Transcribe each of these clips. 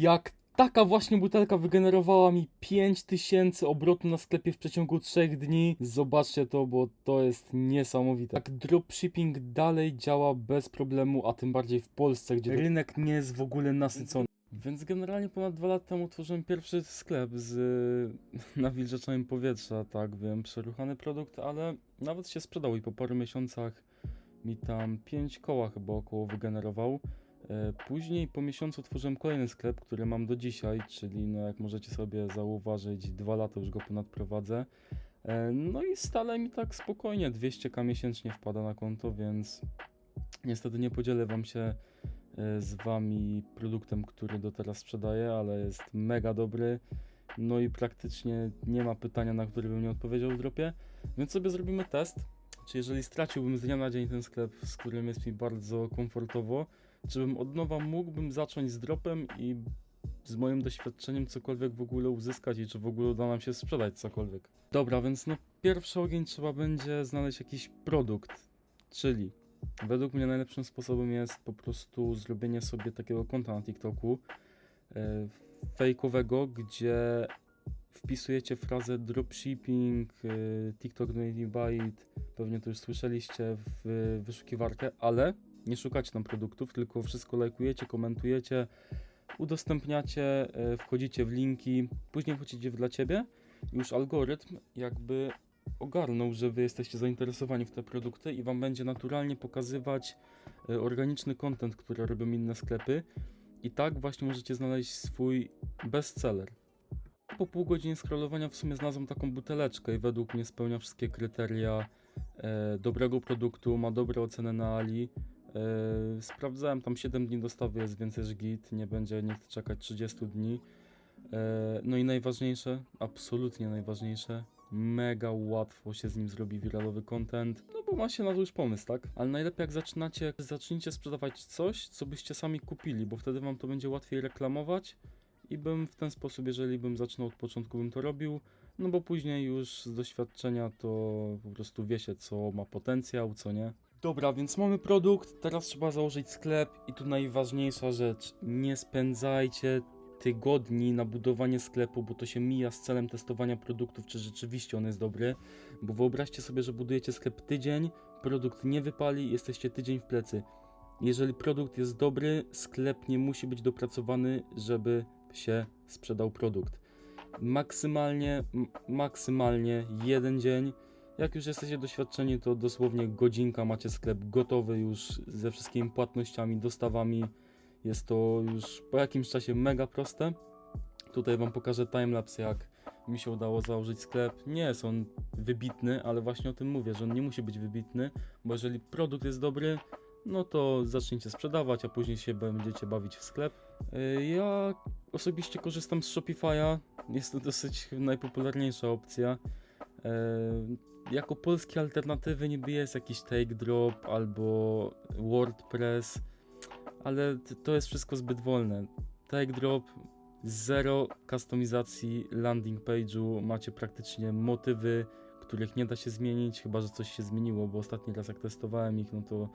Jak taka właśnie butelka wygenerowała mi 5000 obrotu na sklepie w przeciągu 3 dni. Zobaczcie to, bo to jest niesamowite. Tak dropshipping dalej działa bez problemu, a tym bardziej w Polsce, gdzie rynek nie jest w ogóle nasycony. Więc generalnie ponad dwa lata temu otworzyłem pierwszy sklep z nawilżaczami powietrza, tak wiem, przeruchany produkt, ale nawet się sprzedał i po paru miesiącach mi tam 5 koła chyba około wygenerował. E, Później po miesiącu otworzyłem kolejny sklep, który mam do dzisiaj, czyli no jak możecie sobie zauważyć, dwa lata już go ponad prowadzę. E, No i stale mi tak spokojnie 200k miesięcznie wpada na konto, więc niestety nie podzielę wam się e, z wami produktem, który do teraz sprzedaję, ale jest mega dobry. No i praktycznie nie ma pytania, na które bym nie odpowiedział w dropie, więc sobie zrobimy test. Czy jeżeli straciłbym z dnia na dzień ten sklep, z którym jest mi bardzo komfortowo, czy bym od nowa mógłbym zacząć z dropem i z moim doświadczeniem cokolwiek w ogóle uzyskać i czy w ogóle uda nam się sprzedać cokolwiek. Dobra, więc no pierwszy ogień trzeba będzie znaleźć jakiś produkt, czyli według mnie najlepszym sposobem jest po prostu zrobienie sobie takiego konta na TikToku e, fejkowego, gdzie wpisujecie frazę dropshipping, e, TikTok Native Byte, pewnie to już słyszeliście w wyszukiwarkę, ale nie szukacie tam produktów, tylko wszystko lajkujecie, komentujecie, udostępniacie, e, wchodzicie w linki, później wchodzicie dla ciebie. Już algorytm jakby ogarnął, że wy jesteście zainteresowani w te produkty i wam będzie naturalnie pokazywać e, organiczny content, który robią inne sklepy. I tak właśnie możecie znaleźć swój bestseller. Po pół godziny scrollowania w sumie znalazłem taką buteleczkę i według mnie spełnia wszystkie kryteria e, dobrego produktu, ma dobre oceny na Ali. E, sprawdzałem tam 7 dni dostawy jest, więc jest git, nie będzie nikt czekać 30 dni. E, no i najważniejsze, absolutnie najważniejsze, mega łatwo się z nim zrobi wiralowy content, no bo ma się na to już pomysł, tak? Ale najlepiej jak zaczynacie, zacznijcie sprzedawać coś, co byście sami kupili, bo wtedy wam to będzie łatwiej reklamować i bym w ten sposób, jeżeli bym zaczynał od początku, bym to robił, no bo później już z doświadczenia to po prostu wie się, co ma potencjał, co nie. Dobra, więc mamy produkt, teraz trzeba założyć sklep i tu najważniejsza rzecz, nie spędzajcie tygodni na budowanie sklepu, bo to się mija z celem testowania produktów, czy rzeczywiście on jest dobry, bo wyobraźcie sobie, że budujecie sklep tydzień, produkt nie wypali, jesteście tydzień w plecy. Jeżeli produkt jest dobry, sklep nie musi być dopracowany, żeby się sprzedał produkt. Maksymalnie, maksymalnie jeden dzień. Jak już jesteście doświadczeni, to dosłownie godzinka macie sklep gotowy już ze wszystkimi płatnościami, dostawami. Jest to już po jakimś czasie mega proste. Tutaj Wam pokażę timelapse, jak mi się udało założyć sklep. Nie jest on wybitny, ale właśnie o tym mówię, że on nie musi być wybitny, bo jeżeli produkt jest dobry, no to zacznijcie sprzedawać, a później się będziecie bawić w sklep. Yy, Ja osobiście korzystam z Shopify'a. Jest to dosyć najpopularniejsza opcja. Jako polskie alternatywy niby jest jakiś Take Drop albo WordPress, ale to jest wszystko zbyt wolne. Take Drop, zero kustomizacji landing page'u, macie praktycznie motywy, których nie da się zmienić, chyba że coś się zmieniło, bo ostatni raz jak testowałem ich, no to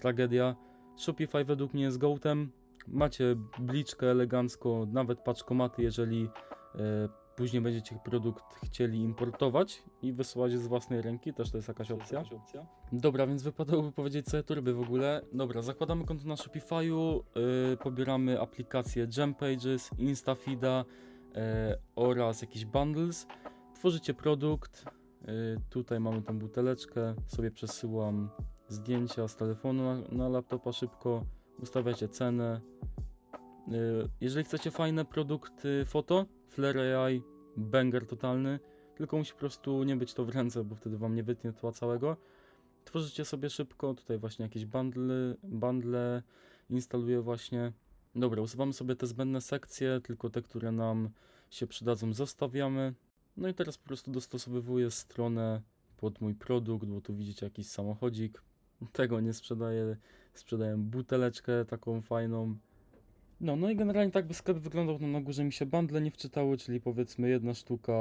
tragedia. Shopify według mnie jest gołtem. Macie bliczkę elegancko, nawet paczkomaty, jeżeli e, później będziecie produkt chcieli importować i wysyłać z własnej ręki, też to jest jakaś opcja. Dobra, więc wypadałoby powiedzieć, tu robię w ogóle. Dobra, zakładamy konto na Shopify'u, yy, pobieramy aplikację Gem Pages, Instafida yy, oraz jakiś bundles. Tworzycie produkt. Yy, tutaj mamy tą buteleczkę. Sobie przesyłam zdjęcia z telefonu na, na laptopa szybko. Ustawiacie cenę. Yy, jeżeli chcecie fajne produkty foto, Flare AI, banger totalny. Tylko musi po prostu nie być to w ręce, bo wtedy wam nie wytnie tła całego. Tworzycie sobie szybko, tutaj właśnie jakieś bundle, bundle instaluję właśnie. Dobra, usuwamy sobie te zbędne sekcje, tylko te, które nam się przydadzą zostawiamy. No i teraz po prostu dostosowywuję stronę pod mój produkt, bo tu widzicie jakiś samochodzik. Tego nie sprzedaję, sprzedaję buteleczkę taką fajną. No, no i generalnie tak by sklep wyglądał, no na górze mi się bundle nie wczytały, czyli powiedzmy jedna sztuka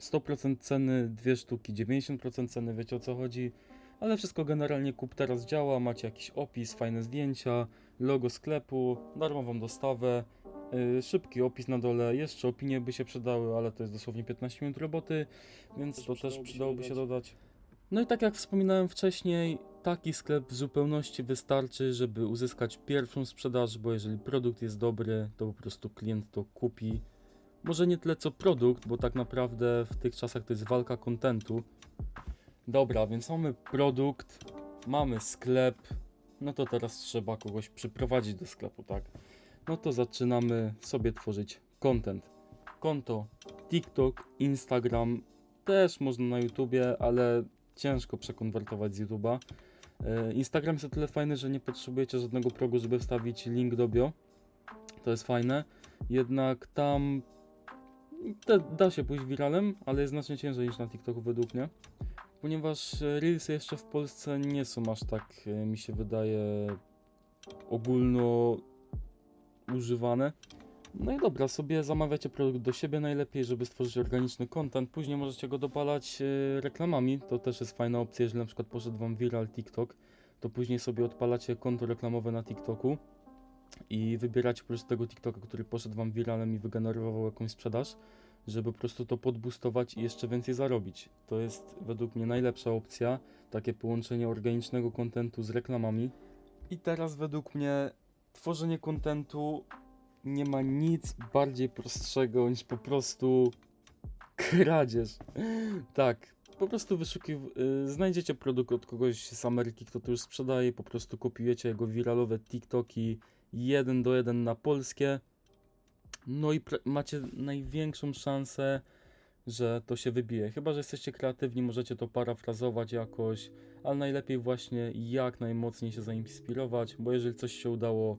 100% ceny, dwie sztuki 90% ceny, wiecie o co chodzi. Ale wszystko generalnie kup teraz działa, macie jakiś opis, fajne zdjęcia, logo sklepu, darmową dostawę. Yy, szybki opis na dole, jeszcze opinie by się przydały, ale to jest dosłownie 15 minut roboty, więc to też przydałoby się dodać. No i tak jak wspominałem wcześniej, taki sklep w zupełności wystarczy, żeby uzyskać pierwszą sprzedaż, bo jeżeli produkt jest dobry, to po prostu klient to kupi. Może nie tyle co produkt, bo tak naprawdę w tych czasach to jest walka kontentu. Dobra, więc mamy produkt, mamy sklep, no to teraz trzeba kogoś przyprowadzić do sklepu, tak? No to zaczynamy sobie tworzyć content. Konto TikTok, Instagram, też można na YouTubie, ale ciężko przekonwertować z YouTube'a. E, Instagram jest o tyle fajny, że nie potrzebujecie żadnego progu, żeby wstawić link do bio. To jest fajne. Jednak tam da się pójść wiralem, ale jest znacznie ciężej niż na TikToku według mnie. Ponieważ e, Reelsy jeszcze w Polsce nie są aż tak, e, mi się wydaje, ogólno używane. No i dobra, sobie zamawiacie produkt do siebie najlepiej, żeby stworzyć organiczny content. Później możecie go dopalać e, reklamami. To też jest fajna opcja, jeżeli na przykład poszedł wam viral TikTok, to później sobie odpalacie konto reklamowe na TikToku i wybieracie po prostu tego TikToka, który poszedł wam viralem i wygenerował jakąś sprzedaż, żeby po prostu to podboostować i jeszcze więcej zarobić. To jest według mnie najlepsza opcja, takie połączenie organicznego kontentu z reklamami. I teraz według mnie tworzenie kontentu nie ma nic bardziej prostszego niż po prostu kradzież. Tak, po prostu wyszukiw... y, znajdziecie produkt od kogoś z Ameryki, kto to już sprzedaje, po prostu kopiujecie jego wiralowe TikToki jeden do jeden na polskie. No i macie największą szansę, że to się wybije. Chyba, że jesteście kreatywni, możecie to parafrazować jakoś, ale najlepiej właśnie jak najmocniej się zainspirować, bo jeżeli coś się udało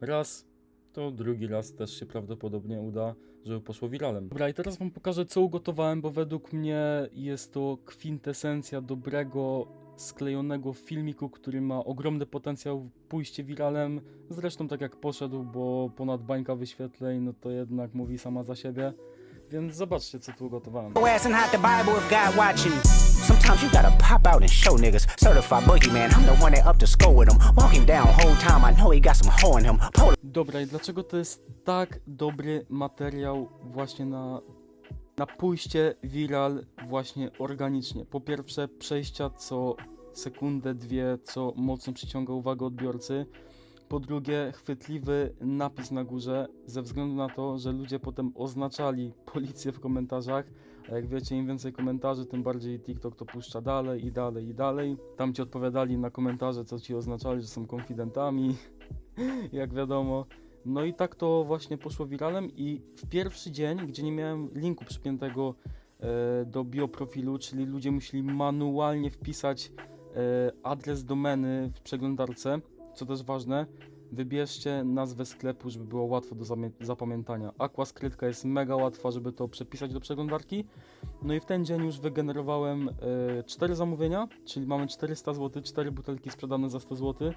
raz, to drugi raz też się prawdopodobnie uda, żeby poszło wiralem. Dobra, i teraz wam pokażę, co ugotowałem, bo według mnie jest to kwintesencja dobrego, sklejonego filmiku, który ma ogromny potencjał pójście wiralem. Zresztą tak jak poszedł, bo ponad bańka wyświetleń, no to jednak mówi sama za siebie. Więc zobaczcie, co tu ugotowałem. Sometimes you gotta pop out and show niggas. Certified boogeyman, I'm the one that up score with him. Walk him down whole time, I know he got some hoe in him. Pull Dobra, i dlaczego to jest tak dobry materiał właśnie na, na pójście viral właśnie organicznie? Po pierwsze, przejścia co sekundę, dwie, co mocno przyciąga uwagę odbiorcy. Po drugie, chwytliwy napis na górze, ze względu na to, że ludzie potem oznaczali policję w komentarzach. Jak wiecie, im więcej komentarzy, tym bardziej TikTok to puszcza dalej i dalej i dalej. Tam ci odpowiadali na komentarze, co ci oznaczali, że są konfidentami, jak wiadomo. No i tak to właśnie poszło wiralem i w pierwszy dzień, gdzie nie miałem linku przypiętego e, do bioprofilu, czyli ludzie musieli manualnie wpisać e, adres domeny w przeglądarce, co też ważne, wybierzcie nazwę sklepu, żeby było łatwo do zapamiętania. Aquaskrytka jest mega łatwa, żeby to przepisać do przeglądarki. No i w ten dzień już wygenerowałem e, 4 zamówienia, czyli mamy 400 zł, 4 butelki sprzedane za 100 zł.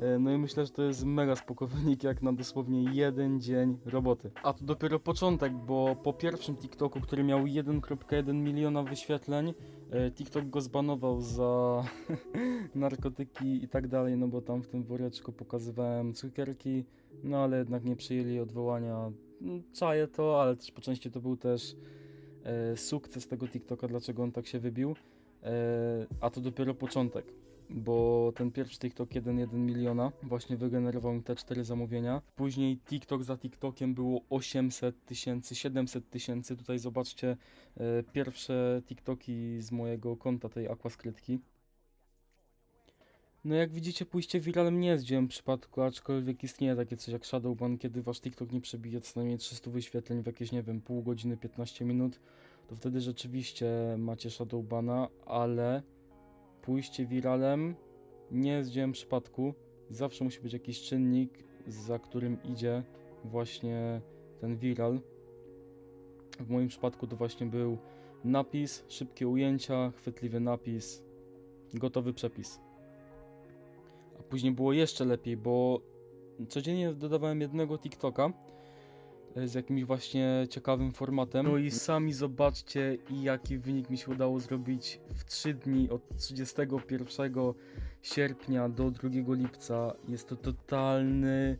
E, No i myślę, że to jest mega spoko wynik jak na dosłownie jeden dzień roboty. A to dopiero początek, bo po pierwszym TikToku, który miał 1,1 miliona wyświetleń, e, TikTok go zbanował za narkotyki i tak dalej, no bo tam w tym woreczku pokazywałem cukierki, no ale jednak nie przyjęli odwołania. Mm, Czaję to, ale też po części to był też e, sukces tego TikToka, dlaczego on tak się wybił. A to dopiero początek bo ten pierwszy TikTok 1,1 miliona właśnie wygenerował mi te cztery zamówienia. Później TikTok za TikTokiem było 800 tysięcy, 700 tysięcy. Tutaj zobaczcie e, pierwsze TikToki z mojego konta tej aquaskrytki. No jak widzicie, pójście wiralem nie jest dziełem przypadku, aczkolwiek istnieje takie coś jak Shadowban, kiedy wasz TikTok nie przebije co najmniej 300 wyświetleń w jakieś, nie wiem, pół godziny, 15 minut, to wtedy rzeczywiście macie Shadowbana, ale pójście wiralem nie jest dziełem przypadku. Zawsze musi być jakiś czynnik, za którym idzie właśnie ten viral. W moim przypadku to właśnie był napis, szybkie ujęcia, chwytliwy napis, gotowy przepis. A później było jeszcze lepiej, bo codziennie dodawałem jednego TikToka z jakimś właśnie ciekawym formatem. No i sami zobaczcie, jaki wynik mi się udało zrobić w 3 dni od 31 sierpnia do 2 lipca. Jest to totalny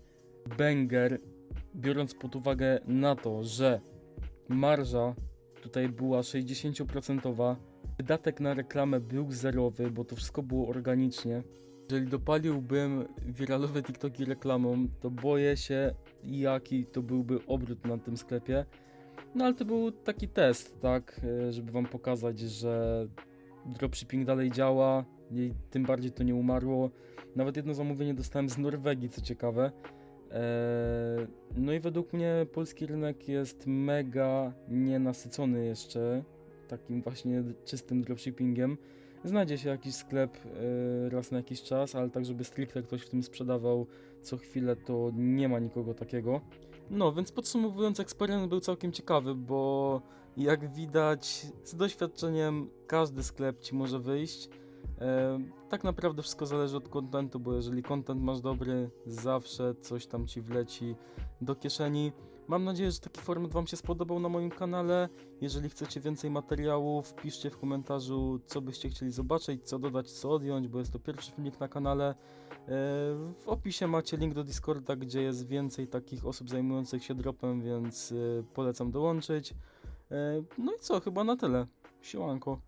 banger. biorąc pod uwagę na to, że marża tutaj była 60%, wydatek na reklamę był zerowy, bo to wszystko było organicznie. Jeżeli dopaliłbym wiralowe TikToki reklamą, to boję się, jaki to byłby obrót na tym sklepie. No ale to był taki test, tak, e, żeby wam pokazać, że dropshipping dalej działa i tym bardziej to nie umarło. Nawet jedno zamówienie dostałem z Norwegii, co ciekawe. Eee, No i według mnie polski rynek jest mega nienasycony jeszcze takim właśnie czystym dropshippingiem. Znajdzie się jakiś sklep e, raz na jakiś czas, ale tak, żeby stricte ktoś w tym sprzedawał co chwilę, to nie ma nikogo takiego. No, więc podsumowując, eksperyment był całkiem ciekawy, bo jak widać, z doświadczeniem każdy sklep ci może wyjść. E, tak naprawdę wszystko zależy od kontentu, bo jeżeli kontent masz dobry, zawsze coś tam ci wleci do kieszeni. Mam nadzieję, że taki format Wam się spodobał na moim kanale. Jeżeli chcecie więcej materiałów, piszcie w komentarzu, co byście chcieli zobaczyć, co dodać, co odjąć, bo jest to pierwszy filmik na kanale. E, W opisie macie link do Discorda, gdzie jest więcej takich osób zajmujących się dropem, więc e, polecam dołączyć. E, No i co, chyba na tyle. Siłanko.